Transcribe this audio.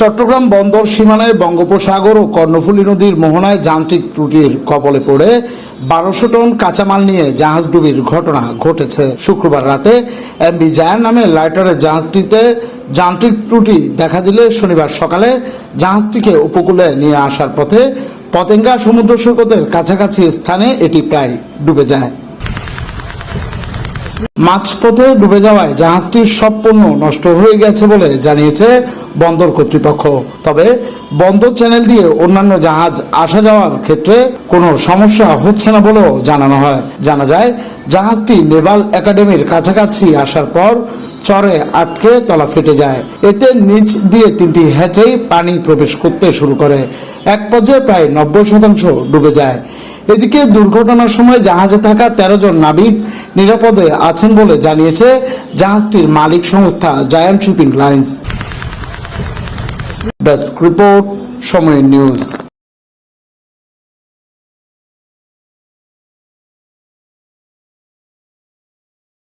চট্টগ্রাম বন্দর সীমানায় বঙ্গোপসাগর ও কর্ণফুলী নদীর মোহনায় যান্ত্রিক ত্রুটির কবলে পড়ে বারোশো টন কাঁচামাল নিয়ে জাহাজ ডুবির ঘটনা ঘটেছে শুক্রবার রাতে। এমবি জায়ান নামে লাইটারের জাহাজটিতে যান্ত্রিক ত্রুটি দেখা দিলে শনিবার সকালে জাহাজটিকে উপকূলে নিয়ে আসার পথে পতেঙ্গা সমুদ্র সৈকতের কাছাকাছি স্থানে এটি প্রায় ডুবে যায়। মাঝপথে ডুবে যাওয়ায় জাহাজটির সব পণ্য নষ্ট হয়ে গেছে বলে জানিয়েছে বন্দর কর্তৃপক্ষ। তবে বন্দর চ্যানেল দিয়ে অন্যান্য জাহাজ আসা যাওয়ার ক্ষেত্রে কোনো সমস্যা হচ্ছে না বলেও জানানো হয়। জানা যায়, জাহাজটি নেভাল একাডেমির কাছাকাছি আসার পর চরে আটকে তলা ফেটে যায়। এতে নিচ দিয়ে তিনটি হ্যাচেই পানি প্রবেশ করতে শুরু করে। এক পর্যায়ে প্রায় নব্বই শতাংশ ডুবে যায়। এদিকে দুর্ঘটনার সময় জাহাজে থাকা তেরো জন নাবিক নিরাপদে আছেন বলে জানিয়েছে জাহাজটির মালিক সংস্থা Giant Shipping Lines. Desk report, Somoy news.